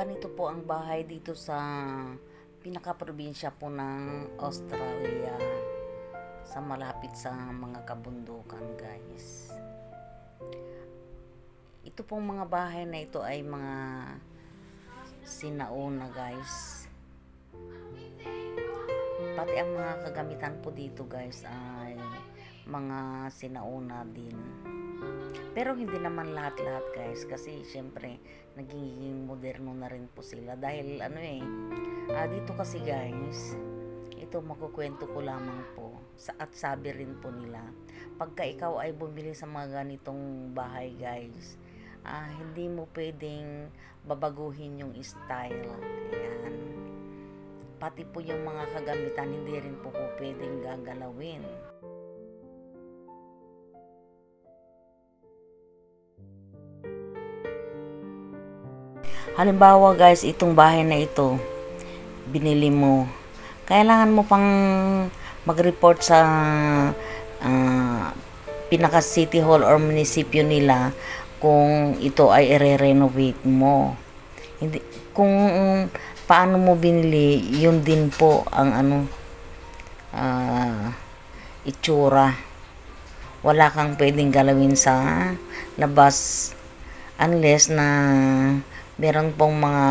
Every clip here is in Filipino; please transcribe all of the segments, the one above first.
ganito po ang bahay dito sa pinaka-probinsya po ng Australia. Sa malapit sa mga kabundukan guys. Ito pong mga bahay na ito ay mga sinauna guys. Pati ang mga kagamitan po dito guys ay mga sinauna din pero hindi naman lahat-lahat guys. Kasi syempre naging moderno na rin po sila. Dahil ano eh ah, dito kasi guys ito makukwento ko lamang po sa at sabi rin po nila pagka ikaw ay bumili sa mga ganitong bahay guys ah, hindi mo pwedeng babaguhin yung style. Ayan. Pati po yung mga kagamitan hindi rin po po pwedeng gagalawin Halimbawa guys, itong bahay na ito, binili mo. Kailangan mo pang mag-report sa ah, pinaka city hall or munisipyo nila kung ito ay i-renovate mo. Hindi kung paano mo binili, yun din po ang ano ah, itsura. Wala kang pwedeng galawin sa labas unless na meron pong mga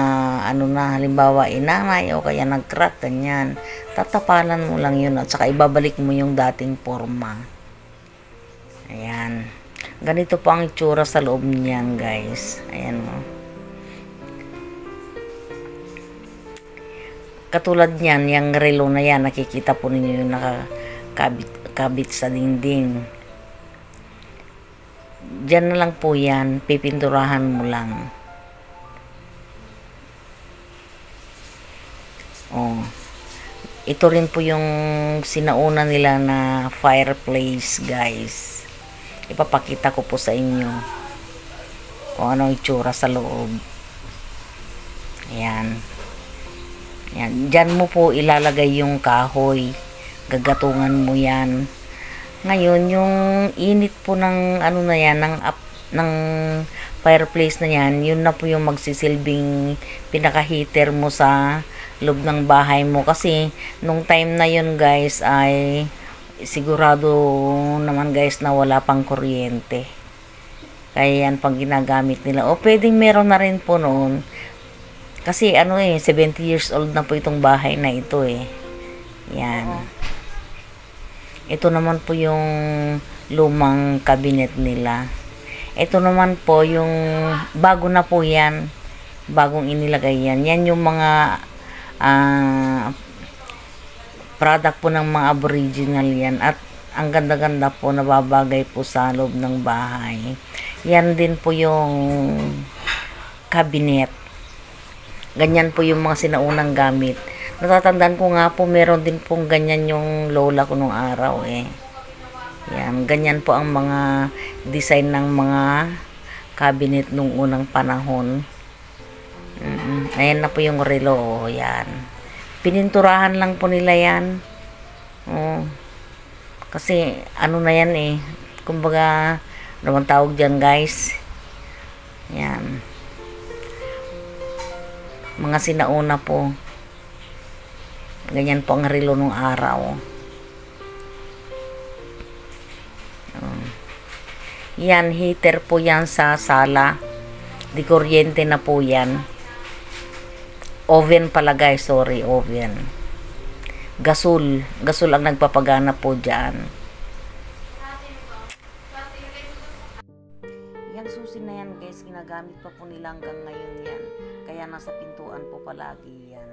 ano na halimbawa inangay o kaya nag-crack ganyan. Tatapalan mo lang yun at saka ibabalik mo yung dating forma ayan. Ganito po ang itsura sa loob niyan guys. Ayan mo katulad niyan yung relo na yan nakikita po ninyo yung nakakabit kabit sa dingding. Diyan na lang po yan, pipinturahan mo lang. Oh. Ito rin po yung sinauna nila na fireplace, guys. Ipapakita ko po sa inyo kung ano itsura sa loob. Ayan. Ayan. Diyan mo po ilalagay yung kahoy. Gagatungan mo yan. Ngayon, yung init po ng ano na yan, ng, ng fireplace na yan, yun na po yung magsisilbing pinaka-heater mo sa loob ng bahay mo. Kasi, nung time na yun guys, ay sigurado naman guys na wala pang kuryente. Kaya yan pang ginagamit nila. O pwedeng meron na rin po noon. Kasi ano eh, 70 years old na po itong bahay na ito eh. Yan. Ito naman po yung lumang cabinet nila. Ito naman po yung bago na po yan. Bagong inilagay yan. Yan yung mga uh, product po ng mga aboriginal yan. At ang ganda-ganda po nababagay po sa loob ng bahay. Yan din po yung cabinet. Ganyan po yung mga sinaunang gamit natatandaan ko nga po meron din pong ganyan yung lola ko nung araw eh yan ganyan po ang mga design ng mga cabinet nung unang panahon. Mm ayan na po yung relo oh, yan. Pininturahan lang po nila yan. Oh. kasi ano na yan eh. Kumbaga naman tawag dyan guys? Yan. Mga sinauna po. Ganyan po ang relo nung araw. Um, yan, heater po yan sa sala. Di kuryente na po yan. Oven pala guys, sorry, oven. Gasol. Gasol ang nagpapagana po dyan. Yan susi na yan guys, ginagamit pa po nila hanggang ngayon yan. Kaya nasa pintuan po palagi yan.